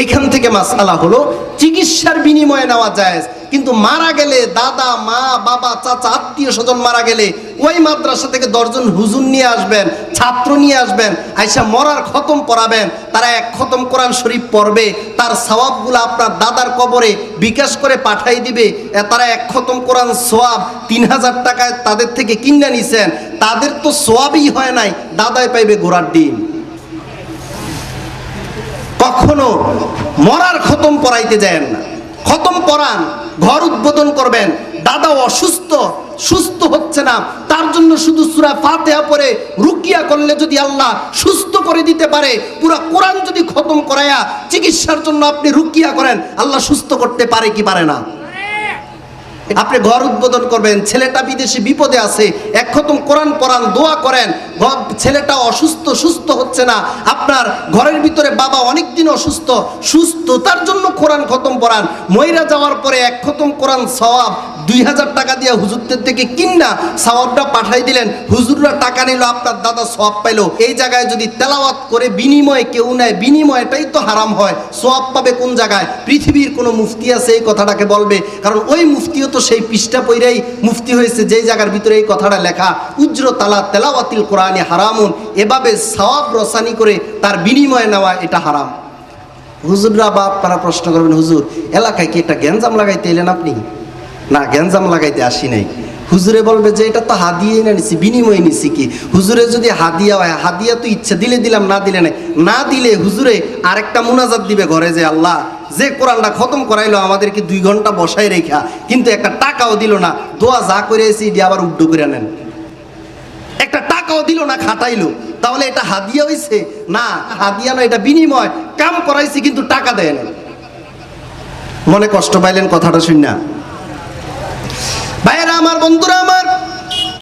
এইখান থেকে মাসালা হলো, চিকিৎসার বিনিময়ে নেওয়া যায় কিন্তু মারা গেলে দাদা, মা, বাবা, চাচা, আত্মীয় স্বজন মারা গেলে ওই মাদ্রাসা থেকে দশজন হুজুর নিয়ে আসবেন, ছাত্র নিয়ে আসবেন, আইসা মরার খতম পড়াবেন তারা এক খতম কোরআন শরীফ পড়বে, তার সওয়াবগুলো আপনার দাদার কবরে বিকাশ করে পাঠাই দিবে তারা এক খতম কোরআন সোয়াব তিন হাজার টাকায় তাদের থেকে কিনে নিছেন, তাদের তো সোয়াবই হয় নাই, দাদাই পাইবে ঘোড়ার ডিম। কখনো মরার খতম পড়াইতে যায় না। খতম পড়ান ঘর উদ্বোধন করবেন দাদা অসুস্থ, সুস্থ হচ্ছে না। তার জন্য শুধু সুরা ফাতেহা পরে রুকিয়া করলে যদি আল্লাহ সুস্থ করে দিতে পারে, পুরো কোরআন যদি খতম করায়া চিকিৎসার জন্য আপনি রুকিয়া করেন, আল্লাহ সুস্থ করতে পারে কি পারে না? আপনি ঘর উদ্বোধন করবেন, ছেলেটা বিদেশে বিপদে আছে, এক খতম কোরআন পড়ান, দোয়া করেন ছেলেটা অসুস্থ, সুস্থ হচ্ছে না। আপনার ঘরের ভিতরে বাবা অনেক দিন অসুস্থ সুস্থতার জন্য কোরআন খতম পড়ান। ময়রা যাওয়ার পরে এক খতম কোরআন সওয়াব দুই হাজার টাকা দিয়ে হুজুরদের থেকে কিনা সওয়াবটা পাঠাই দিলেন। হুজুররা টাকা নিল, আপনার দাদা সওয়াব পাইলো। এই জায়গায় যদি তেলাওয়াত করে, বিনিময়ে কেউ নেয়, বিনিময়টাই তো হারাম হয়। সওয়াব পাবে কোন জায়গায়? পৃথিবীর কোনো মুফতি আছে এই কথাটাকে বলবে। কারণ ওই মুফতিও তো সেই পৃষ্ঠা পইরাই মুফতি হয়েছে, যেই জায়গার ভিতরে এই কথাটা লেখা। উজ্র তালা তেলাওয়াতিল কোরআনে। হারামুন, এভাবে সওয়াব রসানি করে তার বিনিময়ে নেওয়া এটা হারাম। হুজুররা বা আপনারা প্রশ্ন করবেন, হুজুর, এলাকায় কি একটা গ্যাঞ্জাম লাগাইতে এলেন আপনি? না, গ্যাঞ্জাম লাগাইতে আসি নাই। হুজুরে বলবে যে, এটা তো হাদিয়ে না নিছি, বিনিময়ে নিছি কি? হুজুরে যদি হাদিয়া হয়, হাদিয়া তো ইচ্ছা দিলে দিলাম, না দিলে নাই। না দিলে হুজুরে আরেকটা মুনাজাত দিবে ঘরে যে, আল্লাহ, যে কোরআনটা খতম করাইলো আমাদেরকে দুই ঘণ্টা বসাই রেখা, কিন্তু একটা টাকাও দিল না, দোয়া যা করে এসে এটি আবার উড্ডো করে নেন। একটা টাকাও দিল না, খাটাইলো। তাহলে এটা হাদিয়া হইছে? না, হাদিয়া না এটা বিনিময়। কাম করাইছে, কিন্তু টাকা দেয় না মনে কষ্ট পাইলেন কথাটা শুন না ভাইয়েরা, আমার বন্ধুরা, আমার